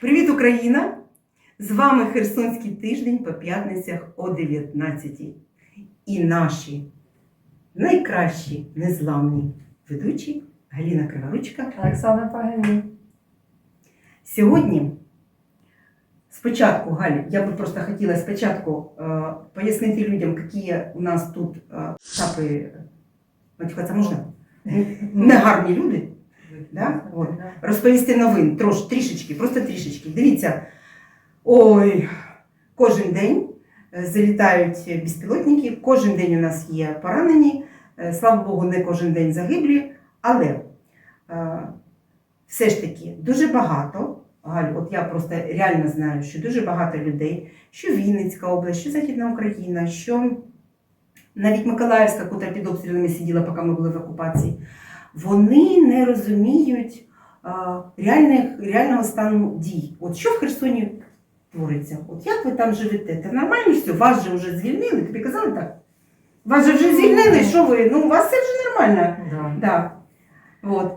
Привіт, Україна! З вами Херсонський тиждень по п'ятницях о 19 І наші найкращі незламні ведучі Галіна Криворучка. Оксана Пагані. Сьогодні, спочатку, Галь, я би просто хотіла спочатку е, пояснити людям, які у нас тут е, шапи, матюкатися можна? Негарні люди. Да? От. розповісти новин трош, трішечки, просто трішечки. Дивіться, ой, кожен день е, залітають безпілотники, кожен день у нас є поранені, е, слава Богу, не кожен день загиблі, але е, все ж таки дуже багато. Галь, от я просто реально знаю, що дуже багато людей, що Вінницька область, що Західна Україна, що навіть Миколаївська, котра під обстрілами сиділа, поки ми були в окупації, вони не розуміють реальних, реального стану дій. От що в Херсоні твориться? От як ви там живете? Це нормально все? Вас же вже звільнили? Тобі казали так? Вас же вже звільнили, що ви? Ну, у вас все вже нормально. Да. Да. От.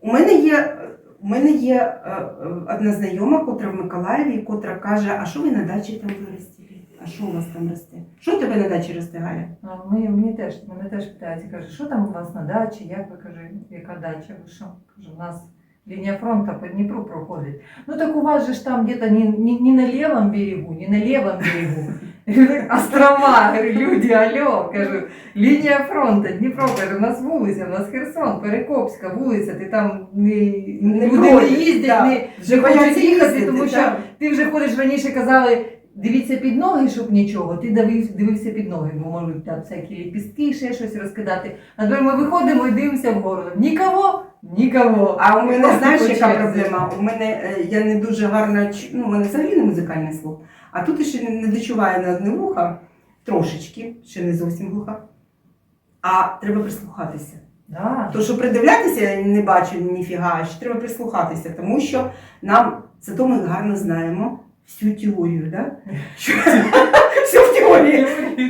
У мене є, у мене є е, е, одна знайома, котра в Миколаєві, котра каже, а що ви на дачі там виростили? А що у вас там росте? Що у тебе на дачі росте, Галя? А Ми, мені теж, мене теж питають, каже, що там у вас на дачі, як ви каже, яка дача, ви що? Каже, у нас лінія фронту по Дніпру проходить. Ну так у вас же ж там где-то не, не, не на левом берегу, не на левом берегу. Острова, говорю, люди, алло, кажу, лінія фронту, Дніпро, кажу, у нас вулиця, у нас Херсон, Перекопська вулиця, ти там не, Не люди не ходять, їздять, да. не, Вже не хочуть бояться їхати, їздити, тому що так. ти вже ходиш раніше казали, дивіться під ноги, щоб нічого. Ти дивився під ноги, бо можуть там всякі ліпістки, ще щось розкидати. А тепер ми виходимо і дивимося вгору. Нікого, нікого. А у мене знаєш, яка проблема? У мене е, я не дуже гарно чу- ну, у мене взагалі не музикальне слово. А тут ще не, дочуваю на одне вухо, трошечки, ще не зовсім глуха. А треба прислухатися. Да. То, що придивлятися, я не бачу ніфіга, ще треба прислухатися, тому що нам зато ми гарно знаємо всю теорію, да? Всю в теорії.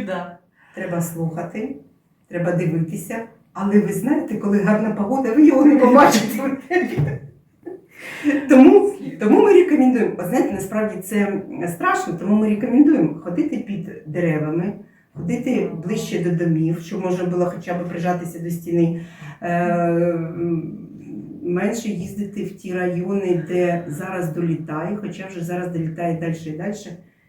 Да. Треба слухати, треба дивитися. Але ви знаєте, коли гарна погода, ви його не побачите. тому, тому ми рекомендуємо. Знаєте, насправді це страшно, тому ми рекомендуємо ходити під деревами, ходити ближче до домів, щоб можна було хоча б прижатися до стіни. Менше їздити в ті райони, де зараз долітає, хоча вже зараз долітає далі і далі.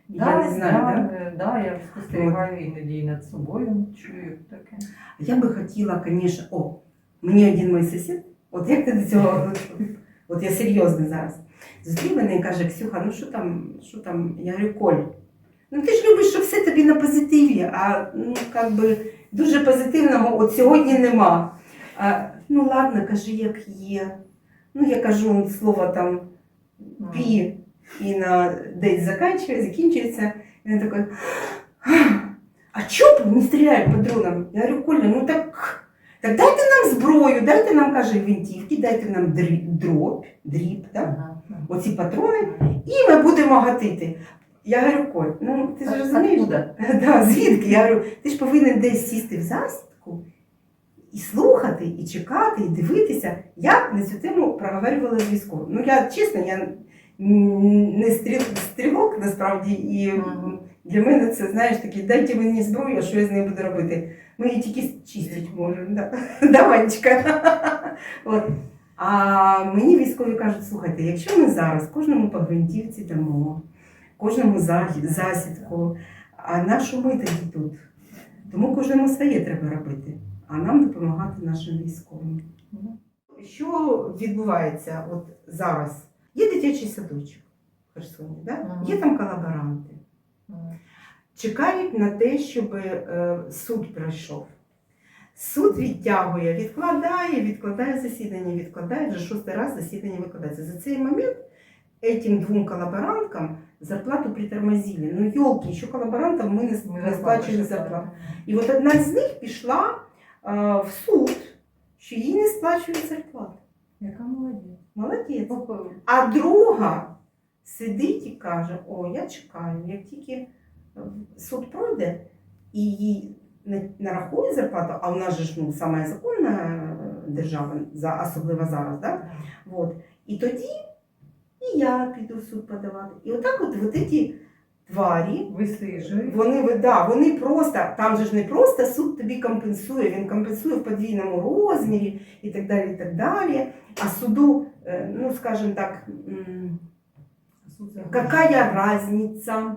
Я не знаю, да, да? да, я спостерігаю іноді над собою, чую таке. Я би хотіла, звісно, о, мені один мій сусід, от як ти до цього, от, от я серйозно зараз, зустрів мене і каже, Ксюха, ну що там, що там? Я говорю, Коль, ну ти ж любиш, щоб все тобі на позитиві, а ну, как би, дуже позитивного от сьогодні нема. А, ну ладно, кажи, як є. Ну, я кажу слово там пі і на десь закінчує, закінчується. І він такий, а чого не стріляють по дронам? Я говорю, Коля, ну так, так дайте нам зброю, дайте нам, каже, гвинтівки, дайте нам дроб, дріб, да? Ага. оці патрони, і ми будемо гатити. Я говорю, Коль, ну ти ж розумієш? Да, звідки? Я говорю, ти ж повинен десь сісти в засідку слухати, і чекати, і дивитися. Я на цю тему проговорювала з військовим. Ну я чесно, я не стрілок насправді, і для мене це, знаєш, такі, дайте мені зброю, а що я з нею буду робити? Ми її тільки чистити можемо. Да. Да, Ванечка. От. А мені військові кажуть, слухайте, якщо ми зараз кожному по гвинтівці дамо, кожному засідку, а на що ми тоді тут? Тому кожному своє треба робити, а нам допомагати нашим військовим. Що відбувається от зараз? Є дитячий садочок в Херсоні, да? Є там колаборанти. Чекають на те, щоб е, суд пройшов. Суд відтягує, відкладає, відкладає засідання, відкладає вже шостий раз засідання викладається. За цей момент этим двом колаборанткам зарплату притормозили. Ну, йолки, що колаборантам ми не, сплачували зарплату. І от одна з них пішла в суд, що їй не сплачують зарплату. Яка молодець. Молодець. А друга сидить і каже: О, я чекаю, як тільки е, суд пройде і їй не- нарахує зарплату, а же ж ну, саме законна е, держава, особливо зараз, да? От. і тоді і я піду в суд подавати. І отак от, от ці тварі, Висижують. вони, ви- да, вони просто, там же ж не просто суд тобі компенсує, він компенсує в подвійному розмірі і так далі. і так далі. А суду, е, ну скажімо так, м, Суд какая разниця? Мгм.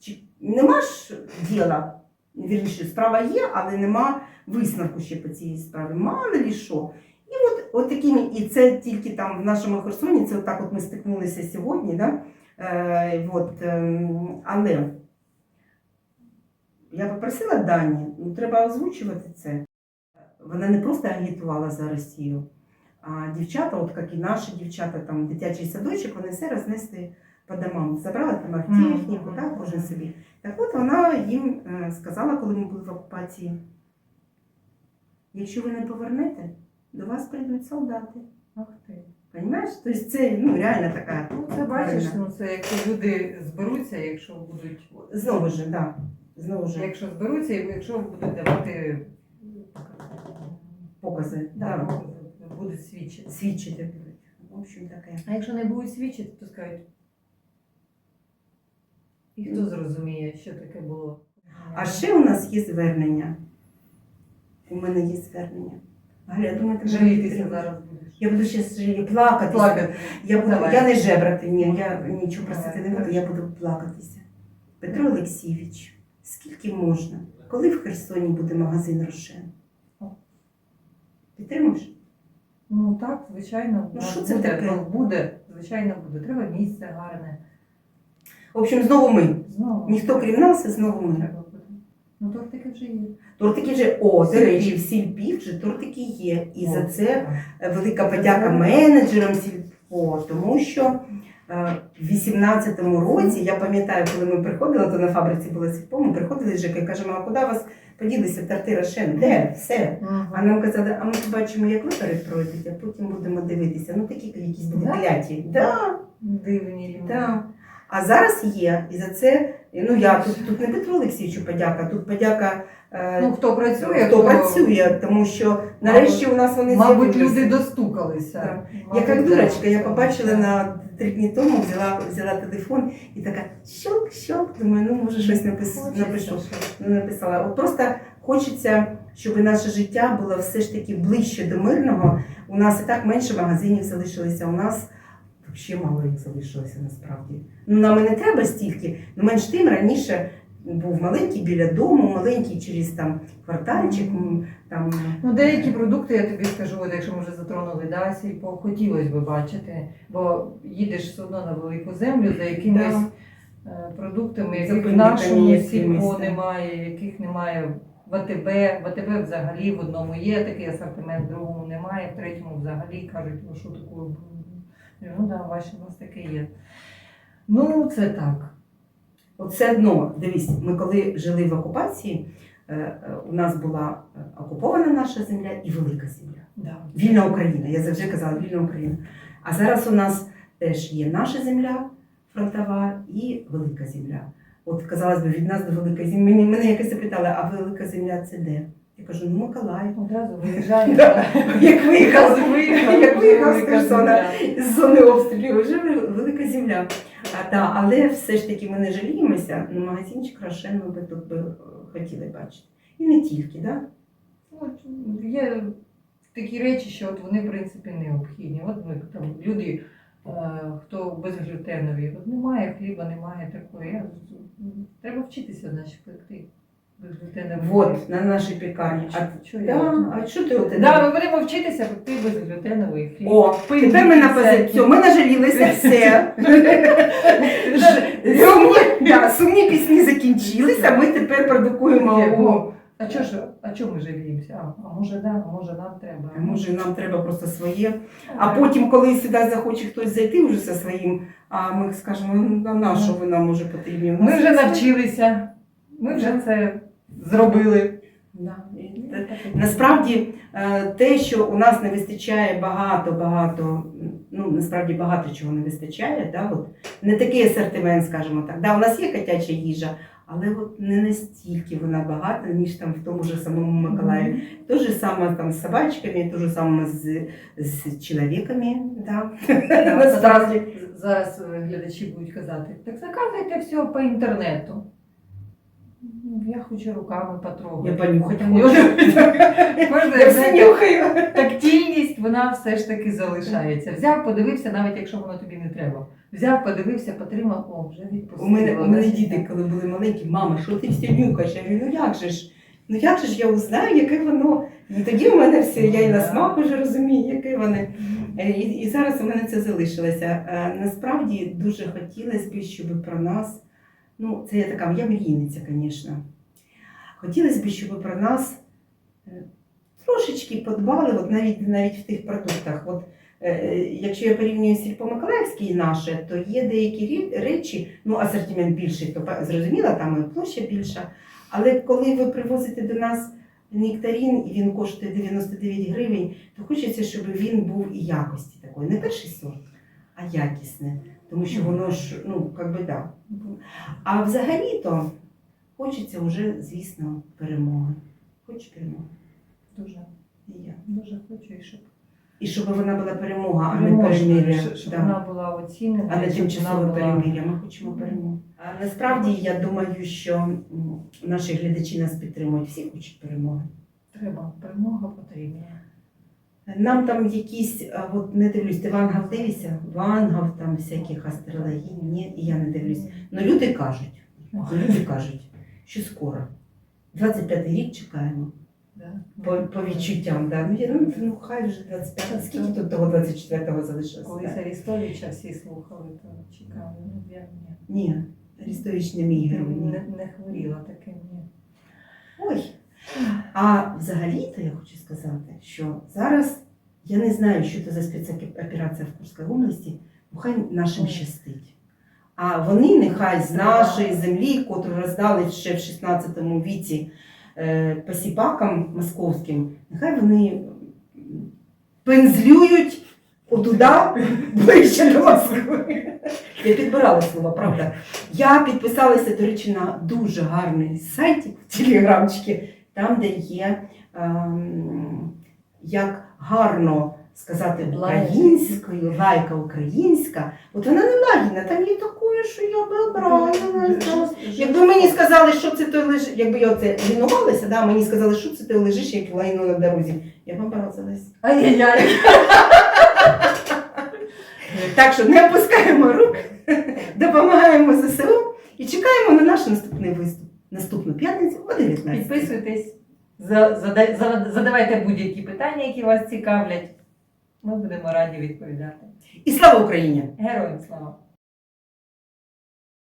Чи нема ж діла, вірніше, справа є, але нема висновку ще по цій справі. Мало ли що. І от, от такими, і це тільки там в нашому Херсоні, це отак от ми стикнулися сьогодні, да? Е, от, ем, але я попросила Дані, ну треба озвучувати це. Вона не просто агітувала за Росію, а дівчата, от як і наші дівчата, там дитячий садочок, вони все рознесли по домам. Забрали там архтехніку, Мгм. так, кожен собі. Так от вона їм е, сказала, коли ми були в окупації, якщо ви не повернете, до вас прийдуть солдати. Ах ти. Понимаєш? Тобто це ну, реально така. Ну, це бачиш, ну це якщо люди зберуться, якщо будуть. Знову ж, да. Знову ж Якщо зберуться, і якщо будуть давати покази. да, Да. будуть свідчити. Свідчити будуть. В общем, таке. А якщо не будуть свідчити, то скажуть. І хто зрозуміє, що таке було? А ще у нас є звернення. У мене є звернення. Галя, я думаю, ти мене жалітися підтримуєш. зараз. Я буду ще плакати. Плакати. Я, буду, Давай. я не жебрати, ні, я нічого просити не буду, я буду плакатися. Петро Олексійович, скільки можна? Коли в Херсоні буде магазин Рошен? Підтримуєш? Ну так, звичайно, Ну, що це буде, таке? ну, буде, звичайно, буде. Треба місце гарне. В общем, знову ми. Знову. Ніхто крім нас, знову ми. Треба. Ну, тортики вже є. Тортики вже, о, до речі, в Сільпі вже тортики є. І за це велика подяка менеджерам Сільпо, тому що е, в 18-му році, я пам'ятаю, коли ми приходили, то на фабриці було Сільпо, ми приходили з Жека і кажемо, а куди вас поділися торти Рошен? Де? Все. А нам казали, а ми побачимо, як ви перепройдете, а потім будемо дивитися. Ну такі якісь були Да? кляті. Да, Дивні люди. да. А зараз є. І за це, ну я тут, тут не Петру Олексійовичу подяка, тут подяка е, Ну, хто працює, хто працює, тому що нарешті у нас вони Мабуть, люди достукалися. Так. Я як дурочка, я побачила на три дні тому, взяла, взяла телефон і така щелк-щелк, думаю, ну може щось напис, напишу. Ну, написала. От просто хочеться, щоб наше життя було все ж таки ближче до мирного. У нас і так менше магазинів залишилося. У нас взагалі мало їх залишилося насправді. Ну нам і не треба стільки. Ну менш тим раніше був маленький біля дому, маленький через там квартальчик. Там Ну, деякі продукти, я тобі скажу, от якщо ми вже затронули да, сільпо, хотілося б бачити, бо їдеш все одно на велику землю за якимись е, продуктами, яких в нашому сільпо немає, яких немає в АТБ. В АТБ взагалі в одному є такий асортимент, в другому немає, в третьому взагалі кажуть, що таке? Ну да, бачиш, у нас таке є. Ну, це так. От все одно, дивись, ми коли жили в окупації, е, е, у нас була е, окупована наша земля і велика земля. Да. Вільна Україна. Я завжди казала вільна Україна. А зараз у нас теж є наша земля фронтова і велика земля. От казалось би, від нас до великої землі. Мені мене якось запитали, а велика земля це де? Я кажу, ну Миколаїв. Одразу виїжджаємо. Да. Як виїхав, Одразу як виїхав з Херсона з зони обстрілів, вже велика земля. Але все ж таки ми не жаліємося, ну магазинчик Рошен ми би тут би е, хотіли бачити. І не тільки, так? Є такі речі, що от вони в принципі необхідні. От ми там люди, е, хто безглютенові, немає хліба, немає такої. Треба вчитися наші пекти. Вот, на нашій пікарні. А, Що да, а що ти от Да, ми будемо вчитися пекти безглютеновий хліб. О, тепер ми на позицію. Ми нажалілися все. Сумні, да, сумні пісні закінчилися, ми тепер продукуємо. О, А чого ж, а чого ми жаліємося? А, а може, да, а може нам треба. А Може, нам треба просто своє. А потім, коли сюди захоче хтось зайти вже зі своїм, а ми скажемо, ну на що ви нам уже потрібні? Ми вже навчилися, ми вже це зробили. Да. Насправді е, те, що у нас не вистачає багато, багато, ну насправді багато чого не вистачає, да, от, не такий асортимент, скажімо так. Да, у нас є котяча їжа, Але от не настільки вона багата, ніж там в тому ж самому Миколаєві. То же саме там з собачками, то же саме з, з чоловіками. Да. Зараз е, глядачі будуть казати, так заказуйте все по інтернету. Ну, Я хочу руками потрогати. Я понюхати хочу. Я все нюхаю. тактильність вона все ж таки залишається. Взяв, подивився, навіть якщо воно тобі не треба. Взяв, подивився, потримав, о, вже відпустив. У мене, у мене діти, коли були маленькі, мама, що ти все нюкаєш? Я говорю, ну як же ж? Ну як же ж я узнаю, яке воно? Ну тоді у мене все, я і на смак уже розумію, яке воно. Е, І, і зараз у мене це залишилося. Е, Насправді дуже хотілося б, щоб про нас, ну це я така, я мрійниця, звісно. Хотілося б, щоб про нас е, трошечки подбали, от навіть, навіть в тих продуктах. От, е, якщо я порівнюю сільпо-миколаївське і наше, то є деякі речі, ну асортимент більший, то зрозуміло, там і площа більша. Але коли ви привозите до нас нектарин і він коштує 99 гривень, то хочеться, щоб він був і якості такої. Не перший сорт, а якісне. Тому що воно ж, ну, як би да. А взагалі-то хочеться вже, звісно, перемоги. Хочу перемоги. Дуже, І я. дуже хочу, і щоб, І щоб вона була перемога, а не перемир'я. щоб, Да. вона була оцінена. А не тимчасове була- перемир'я. Ми хочемо перемоги. А насправді я думаю, що наші глядачі нас підтримують. Всі хочуть перемоги. Треба, перемога потрібна. Нам там якісь, от не дивлюсь, ти вангав дивишся? Вангав там всяких астрологій, ні, і я не дивлюсь. Ну люди кажуть, люди кажуть, що скоро. 25-й рік чекаємо. Да. По, по відчуттям, да. Ну, я, ну, ну хай вже 25 Скільки тут того 24-го залишилося? Колись? Арістовича всі слухали, то чекали. Ну, я ні. Ні, Арістович не мій герой. Не, не хворіла таким, ні. Ой. А взагалі-то я хочу сказати, що зараз я не знаю, що це за спецоперація в Курській області, ну хай нашим щастить. А вони нехай з нашої землі, котру роздали ще в 16 віці е, посіпакам московським, нехай вони пензлюють отуда ближче до Москви. Я підбирала слова, правда. Я підписалася, до речі, на дуже гарний сайт в телеграмчики, там, де є ем, як гарно сказати українською, лайка українська. От вона не лагідна, там є такою, що я би обрала. Якби мені сказали, що це ти лежиш, якби я оце лінувалася, да, мені сказали, що це ти лежиш, як лайно на дорозі. Я б образилась. Ай-яй-яй. Так що не опускаємо рук, допомагаємо ЗСУ і чекаємо на наш наступний виступ. Наступну п'ятницю о 19. Підписуйтесь, за- зада- за- задавайте будь-які питання, які вас цікавлять. Ми будемо раді відповідати. І слава Україні! Героям слава!